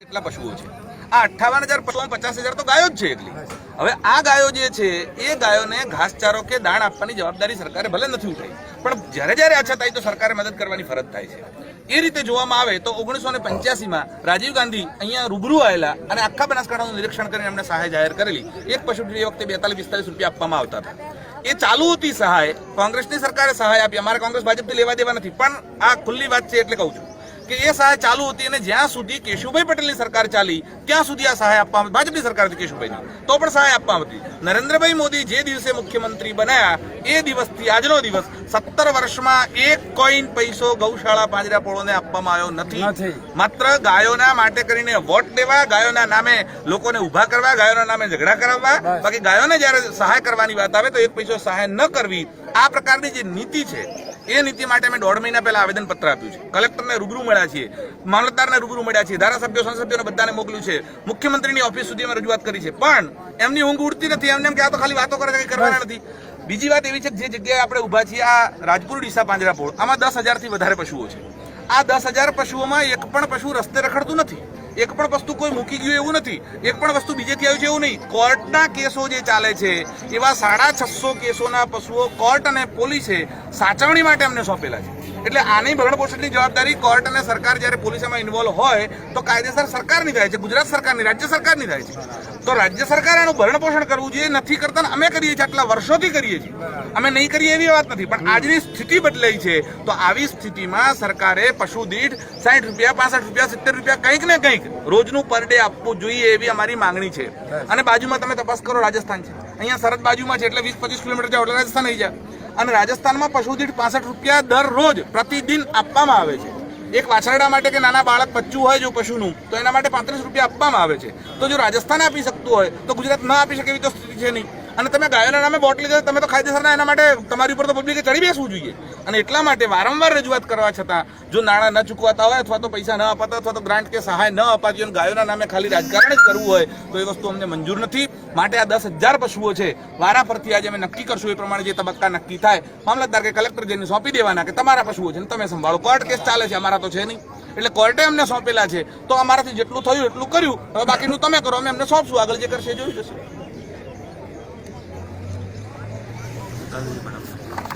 કેટલા પશુઓ છે? આ અઠાવન હજાર પશુઓ, પચાસ હજાર તો ગાયો જ છે એટલી હવે આ ગાયો જે છે, એ ગાયોને ઘાસચારો કે દાણ આપવાની જવાબદારી સરકારે ભલે નથી ઉઠાઈ, પણ જ્યારે જ્યારે આછા થાય તો સરકારે મદદ કરવાની ફરજ થાય છે. એ રીતે જોવામાં આવે તો ઓગણીસો ને પંચ્યાસીમાં રાજીવ ગાંધી અહીંયા રૂબરૂ આવેલા અને આખા બનાસકાંઠાનું નિરીક્ષણ કરીને એમને સહાય જાહેર કરેલી. એક પશુ એ વખતે બેતાલીસ, પિસ્તાલીસ રૂપિયા આપવામાં આવતા હતા. એ ચાલુ હતી સહાય, કોંગ્રેસની સરકારે સહાય આપી. અમારે કોંગ્રેસ ભાજપથી લેવા દેવા નથી, પણ આ ખુલ્લી વાત છે એટલે કહું છું. કે એ સહાય ચાલુ હતી અને જ્યાં સુધી કેશુભાઈ પટેલની સરકાર ચાલી ત્યાં સુધી આ સહાય આપવામાં ભાજપની સરકાર હતી કેશુભાઈની. તો પણ સહાય આપવામાં હતી નરેન્દ્રભાઈ મોદી જે દિવસે મુખ્યમંત્રી બન્યા એ દિવસથી આજનો દિવસ સત્તર વર્ષમાં એક કોઈન પૈસો ગૌશાળા પાંજરાપોળોને આપવામાં આવ્યો નથી. માત્ર ગાયોના માટે કરીને વોટ દેવા ગાયોના નામે લોકોને ઊભા કરવા ગાયોના નામે ઝઘડા કરાવવા. બાકી ગાયોને જ્યારે સહાય કરવાની વાત આવે તો એક પૈસો સહાય ન કરવી આ પ્રકારની જે નીતિ છે એ નીતિ માટે અમે દોઢ મહિના પહેલા આવેદન પત્ર આપ્યું છે. કલેક્ટરને રૂબરૂ મળ્યા છીએ. મામલતદારને રૂબરૂ મળ્યા છીએ. ધારાસભ્યો સંસદીયોને બધાને મોકલ્યું છે. મુખ્યમંત્રીની ઓફિસ સુધી અમે રજૂઆત કરી છે. પણ એમની ઊંઘ ઉડતી નથી. એમને એમ કે આ તો ખાલી વાતો કરે છે કંઈ કરવાના નથી. બીજી વાત એવી છે કે જે જગ્યાએ આપણે ઊભા છીએ આ રાજપુર ડીસા પાંજરાપોળ. આમાં દસ હજારથી વધારે પશુઓ છે. આ દસ હજાર પશુઓમાં એક પણ પશુ રસ્તે રખડતું નથી. એક પણ વસ્તુ કોઈ મૂકી ગયું એવું નથી. એક પણ વસ્તુ બીજેથી આવ્યું છે એવું નહીં. કોર્ટના કેસો જે ચાલે છે, એવા સાડા છસો કેસોના પશુઓ કોર્ટ અને પોલીસે સાચવણી માટે અમને સોંપેલા છે. એટલે આની ભરણપોષણની જવાબદારી કોર્ટ અને સરકાર જ્યારે પોલીસમાં ઇન્વોલ્વ હોય, તો કાયદેસર સરકારની થાય છે, ગુજરાત સરકારની, રાજ્ય સરકારની થાય છે. તો રાજ્ય સરકારે ભરણ ભરણપોષણ કરવું જોઈએ. નથી કરતા અમે કરીએ છીએ આટલા વર્ષોથી કરીએ છીએ. અમે નહીં કરીએ એવી વાત નથી. પણ આજની સ્થિતિ બદલાઈ છે. તો આવી સ્થિતિમાં સરકારે પશુ દીઠ સાઠ રૂપિયા પાસઠ રૂપિયા સિત્તેર રૂપિયા કંઈક ને કંઈક રોજનું પર ડે આપવું જોઈએ એવી અમારી માંગણી છે. અને બાજુમાં તમે તપાસ કરો રાજસ્થાન છે. અહીંયા સરહદ બાજુમાં છે એટલે વીસ પચીસ કિલોમીટર જાઓ એટલે રાજસ્થાન આવી જાય. અને રાજસ્થાનમાં પશુ દીઠ પાસઠ રૂપિયા દરરોજ પ્રતિદિન આપવામાં આવે છે. એક વાછરડા માટે કે નાના બાળક બચ્ચું હોય જો પશુનું, તો એના માટે પાંત્રીસ રૂપિયા આપવામાં આવે છે. તો જો રાજસ્થાન આપી શકતું હોય, તો ગુજરાત ન આપી શકે એવી તો સ્થિતિ છે નહીં. અને તમે ગાયોના નામે બોટ લીધા, તમે તો કાયદેસરના એના માટે તમારી ઉપર તો પબ્લિકે ચડી બેસવું જોઈએ. અને એટલા માટે વારંવાર રજૂઆત કરવા છતાં, જો નાણાં ન ચૂકવાતા હોય અથવા તો પૈસા ન અપાતા અથવા તો ગ્રાન્ટ કે સહાય ન અપાતી હોય ગાયોના નામે ખાલી રાજકારણ જ કરવું હોય, તો એ વસ્તુ અમને મંજૂર નથી. માટે આ દસ હજાર પશુઓ છે, વારા પરથી આજે અમે નક્કી કરશું એ પ્રમાણે જે તબક્કા નક્કી થાય. મામલતદાર કે કલેક્ટર જઈને સોંપી દેવાના કે તમારા પશુઓ છે ને તમે સંભાળો. કોર્ટ કેસ ચાલે છે, અમારા તો છે નહીં. એટલે કોર્ટે અમને સોંપેલા છે. તો અમારાથી જેટલું થયું એટલું કર્યું. હવે બાકીનું તમે કરો, અમે અમને સોંપશું. આગળ જે કરશે જોઈ જશે. Kali ini.